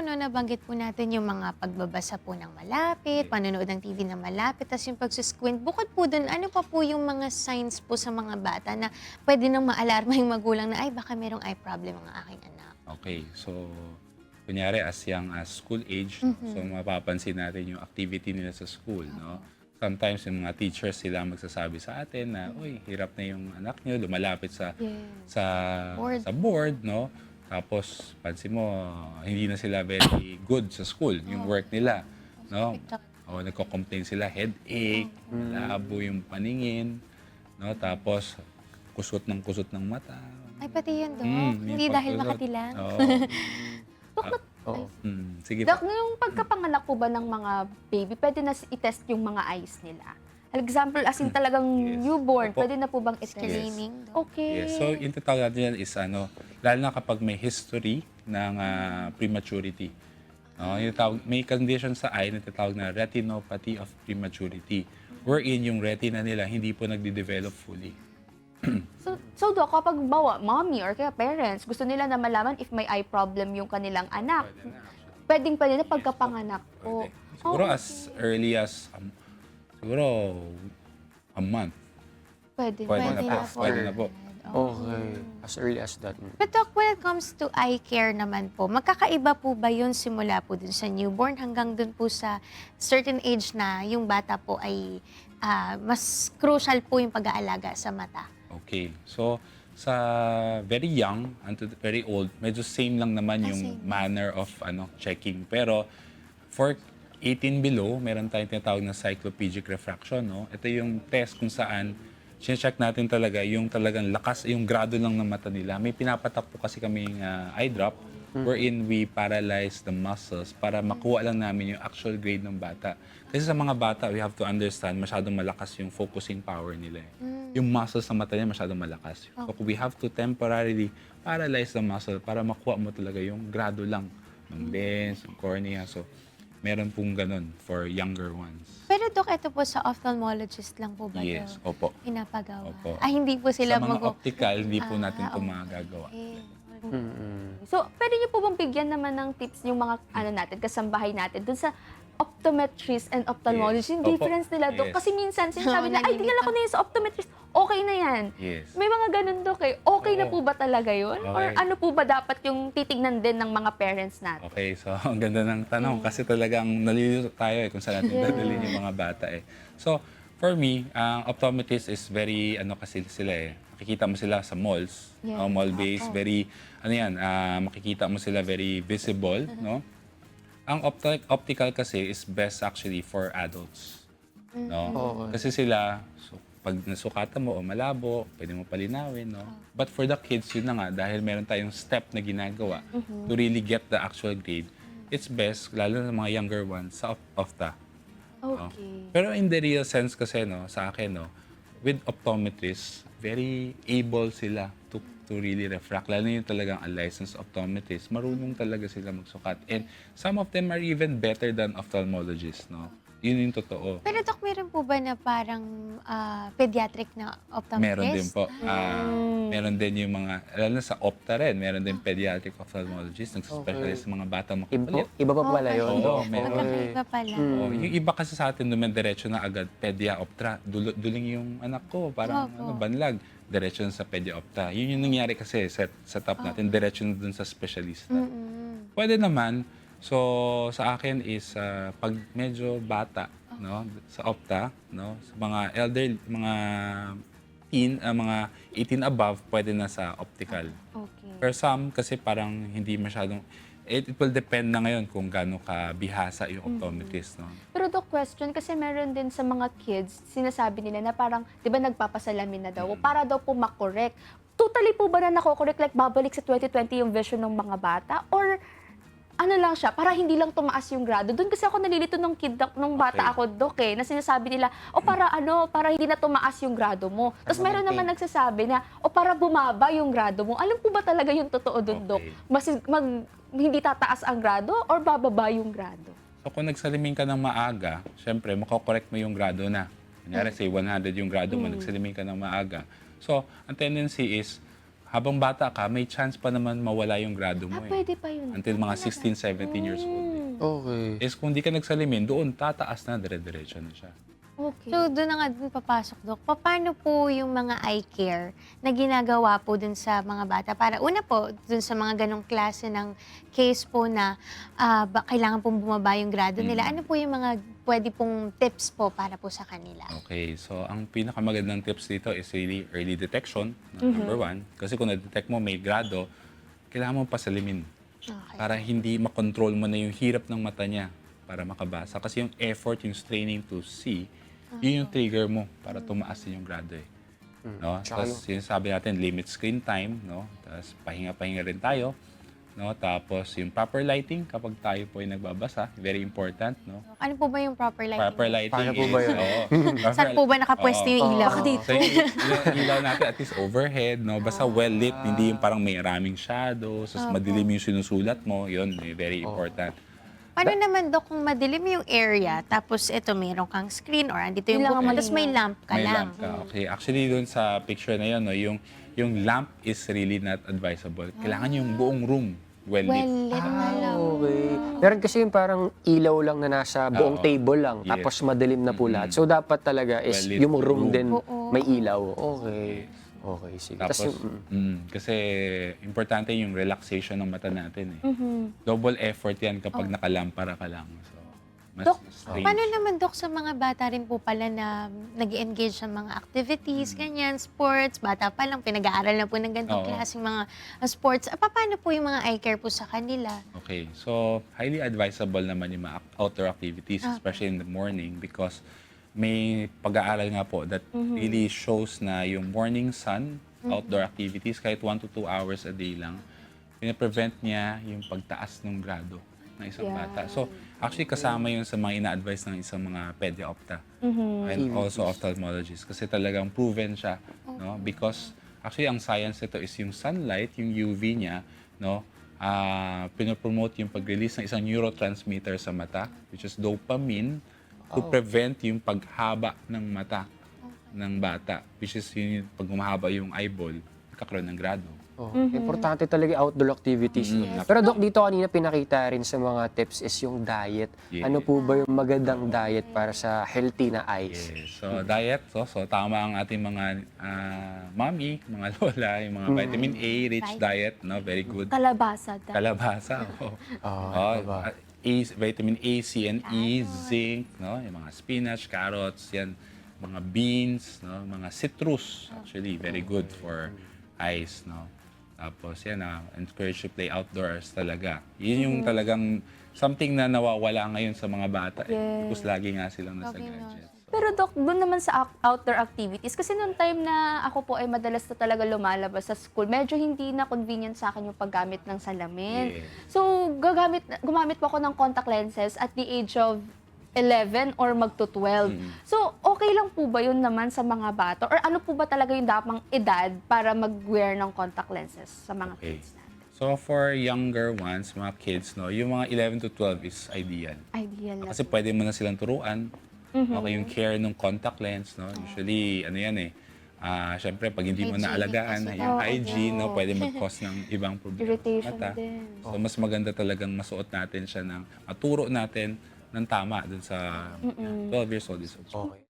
po no, nabanggit po natin yung mga pagbabasa po ng malapit, panonood ng TV na malapit, tapos yung pagsusquint. Bukod po dun, ano pa po yung mga signs po sa mga bata na pwede nang maalarma yung magulang na, ay baka merong eye problem ang aking anak. Okay, so kunyari as young as school age, so mapapansin natin yung activity nila sa school, no? Sometimes yung mga teachers sila ang magsasabi sa atin na, uy, hirap na yung anak niyo, lumalapit sa sa Board. sa board, no? Tapos pansin mo hindi na sila very good sa school, yung work nila, no? O nagko-complain sila headache, malabo yung paningin, no? Tapos kusot ng kusot ng mata. Ay, pati yun, Dok. Mm, Hindi yung dahil pagkusot. makati lang. Oo. Oo. Mm, sige Doc, po. yung pagkapanganak po ba ng mga baby, pwede na i-test yung mga eyes nila? Example, as in talagang Yes. newborn, Opo. pwede na po bang i-test? Screening, Dok. Okay. Yes. So, yung tatawag natin yan is ano, lalo na kapag may history ng ah, prematurity. No, yung tawag, may condition sa eye na tatawag na retinopathy of prematurity. Wherein yung retina nila hindi po nagde-develop fully. So, so Doc, kapag bawa, mommy or kaya parents, gusto nila na malaman if may eye problem yung kanilang anak, pwedeng pwede na pagkapanganak po. Pwede. Siguro Oh, as early as, um, siguro a month. Pwede, Pwede, Pwede na, na po. Pwede na po. Okay. As early as that. But Doc, when it comes to eye care naman po, magkakaiba po ba yun simula po dun sa newborn hanggang dun po sa certain age na yung bata po ay ah, mas crucial po yung pag-aalaga sa mata? Okay. So, sa very young unto very old, medyo same lang naman Ah, yung same. manner of ano checking. Pero for 18 below, meron tayong tinatawag na cyclopedic refraction. No? Ito yung test kung saan check natin talaga yung talagang lakas, yung grado lang ng mata nila. May pinapatak po kasi kaming ah, eye drop wherein we paralyze the muscles para makuha lang namin yung actual grade ng bata. Kasi sa mga bata, we have to understand masyadong malakas yung focusing power nila. eh. Yung muscles sa mata niya masyadong malakas. So we have to temporarily paralyze the muscle para makuha mo talaga yung grado lang ng lens, ng cornea. So meron pong ganun for younger ones. Pero Doc, ito po sa ophthalmologist lang po ba Yes, ito opo. pinapagawa? Opo. Ah, hindi po sila sa mga mag- optical, hindi po Ah, natin ito okay. magagawa. So, pwede niyo po bang bigyan naman ng tips yung mga ano natin, kasambahay natin dun sa optometrist and ophthalmologist, Yes. yung Opo. difference nila, Dok. Yes. Kasi minsan sinasabi Oo, nila, ay, dinala ko na yun sa optometrist, okay na yan. Yes. May mga ganun, Dok, eh. Okay na Oo. po ba talaga yun? Or Okay. ano po ba dapat yung titignan din ng mga parents natin? Okay, so ang ganda ng tanong kasi talagang nalilito tayo eh kung saan natin dadalhin yung mga bata eh. So, for me, ang optometrist is very, ano kasi sila eh, makikita mo sila sa malls, Yes. no? mall-based, very, ano yan, ah, makikita mo sila very visible, no? Ang opti- optical kasi is best actually for adults. No? Okay. Kasi sila, so, pag nasukatan mo o malabo, pwede mo palinawin, no? But for the kids, yun na nga, dahil meron tayong step na ginagawa to really get the actual grade, it's best, lalo na mga younger ones, sa op- opta. no? Okay. Pero in the real sense kasi, no, sa akin, no, with optometrists, very able sila to to really refract. Lalo na yung talagang unlicensed optometrist, marunong talaga sila magsukat. And some of them are even better than ophthalmologists, no? Yun yung totoo. Pero Doc, meron po ba na parang ah, pediatric na optometrist? Meron din po. Ah, meron din yung mga, lalo na sa opta rin, meron din pediatric ophthalmologist, nagsaspecialize sa mga bata Iba, makukulit. iba pa pala yun. Oo, Doc. meron. Magkakaiba pala. Oh, yung iba kasi sa atin dumidiretso na agad pedia optra. Dul- duling yung anak ko, parang Opo. ano, banlag. Diretso na sa pedia optra. Yun yung nangyari kasi sa setup natin, diretso na dun sa specialista. Mm-mm. Pwede naman. So, sa akin is ah, pag medyo bata, no, sa opta, no, sa mga elder, mga teen, ah, mga 18 above, pwede na sa optical. Okay. For some, kasi parang hindi masyadong, it, it will depend na ngayon kung gaano ka bihasa yung optometrist, no? Pero Doc, question, kasi meron din sa mga kids, sinasabi nila na parang, di ba nagpapasalamin na daw, para daw po makorek. Totally po ba na nakokorek, like babalik sa 2020 yung vision ng mga bata? Or ano lang siya, para hindi lang tumaas yung grado. Doon kasi ako nalilito nung kid, nung bata Okay. ako, Doc, eh, na sinasabi nila, o para ano, para hindi na tumaas yung grado mo. Tapos meron naman nagsasabi na, o para bumaba yung grado mo. Alam po ba talaga yung totoo doon? Okay. Mas, mag, hindi tataas ang grado or bababa yung grado? So kung nagsalimin ka ng maaga, syempre makokorek mo yung grado na. Kunyari, say 100 yung grado mo, nagsalimin ka ng maaga. So, ang tendency is, habang bata ka, may chance pa naman mawala yung grado mo Ah, eh. pwede pa yun. Until mga 16, 17 years old. eh. Okay. Is kung di ka nagsalimin, doon tataas na, dire-diretso na siya. Okay. So, doon na nga din papasok, Dok. Paano po yung mga eye care na ginagawa po dun sa mga bata? Para una po, dun sa mga ganong klase ng case po na ah, ba, kailangan pong bumaba yung grado nila, Mm. ano po yung mga pwede pong tips po para po sa kanila? Okay, so ang pinakamagandang tips dito is really early detection, no, number one. Kasi kung na-detect mo may grado, kailangan mo pasalimin Okay. para hindi makontrol mo na yung hirap ng mata niya para makabasa. Kasi yung effort, yung straining to see, yun yung trigger mo para tumaas din yung grado eh. No? Tsaka Tapos yung sabi natin, limit screen time, no? Tapos pahinga-pahinga rin tayo. No? Tapos yung proper lighting kapag tayo po ay nagbabasa, very important, no? Ano po ba yung proper lighting? Proper lighting Paano po is, ba yun? oo, proper- Saan po ba nakapwesto Oo. yung ilaw? Baka dito. So yung, yung ilaw natin at least overhead, no? Basta well lit, hindi yung parang may maraming shadows, tapos madilim yung sinusulat mo, yun, eh, very important. Paano naman, Dok, kung madilim yung area, tapos ito, meron kang screen or andito yung Kailangan book, tapos may lamp ka may lang. lamp ka. Okay, actually dun sa picture na yun, no, yung, yung lamp is really not advisable. Kailangan yung buong room well lit. Well, lit na lang. Okay. Meron kasi yung parang ilaw lang na nasa buong Oo. table lang, Yes. tapos madilim na po lahat. So dapat talaga is Well lit yung room, room. din Oo. may ilaw. Okay. Okay, sige. Tapos, yung- mm, mm, kasi importante yung relaxation ng mata natin eh. Mm-hmm. Double effort yan kapag nakalampara ka lang. So, mas Dok, strange. Paano naman, Dok, sa mga bata rin po pala na nag engage sa mga activities, ganyan, sports, bata pa lang, pinag-aaral na po ng ganitong Oo. klaseng mga uh, sports. Ah, paano po yung mga eye care po sa kanila? Okay, so highly advisable naman yung mga ac- outdoor activities, Ah. especially in the morning because may pag-aaral nga po that really shows na yung morning sun, outdoor activities, kahit 1 to 2 hours a day lang, pinaprevent niya yung pagtaas ng grado ng isang bata. So, actually kasama yun sa mga ina-advise ng isang mga pediopta and also ophthalmologists kasi talagang proven siya, no? Because actually ang science nito is yung sunlight, yung UV niya, no? ah pinopromote yung pag-release ng isang neurotransmitter sa mata, which is dopamine, to prevent yung paghaba ng mata ng bata, which is yun, yung pag humahaba yung eyeball, nagkakaroon ng grado. Oh, Importante talaga yung outdoor activities. Pero Dok, dito kanina pinakita rin sa mga tips is yung diet. Yeah. Ano po ba yung magandang diet para sa healthy na eyes? Yes. So, diet, so, so tama ang ating mga ah, mommy, mga lola, yung mga vitamin A rich diet, no? Very good. Kalabasa. dahil. Kalabasa, oo. Ah, Oh, diba? ah, A, vitamin A, C, and E, zinc, no? Yung mga spinach, carrots, yan. Mga beans, no? Mga citrus, actually, very good for eyes, no? Tapos yan, ah, encourage to play outdoors talaga. Yun yung talagang something na nawawala ngayon sa mga bata. Eh. Because lagi nga silang nasa gadgets. Pero Dok, doon naman sa out- outdoor activities, kasi noong time na ako po ay madalas na talaga lumalabas sa school, medyo hindi na convenient sa akin yung paggamit ng salamin. Yes. So, gagamit, gumamit po ako ng contact lenses at the age of 11 or magto 12. So, okay lang po ba yun naman sa mga bata? Or ano po ba talaga yung dapang edad para mag-wear ng contact lenses sa mga Okay. kids natin? So for younger ones, mga kids, no, yung mga 11 to 12 is ideal. Ideal na. Kasi pwede mo na silang turuan. Okay, yung care ng contact lens, no? Usually, ano yan eh, ah syempre, pag hindi mo naalagaan, kasi. yung hygiene, no, pwede mag-cause ng ibang problema Irritation mata. din. So, mas maganda talagang masuot natin siya ng, maturo natin ng tama dun sa 12 years old is okay. Okay.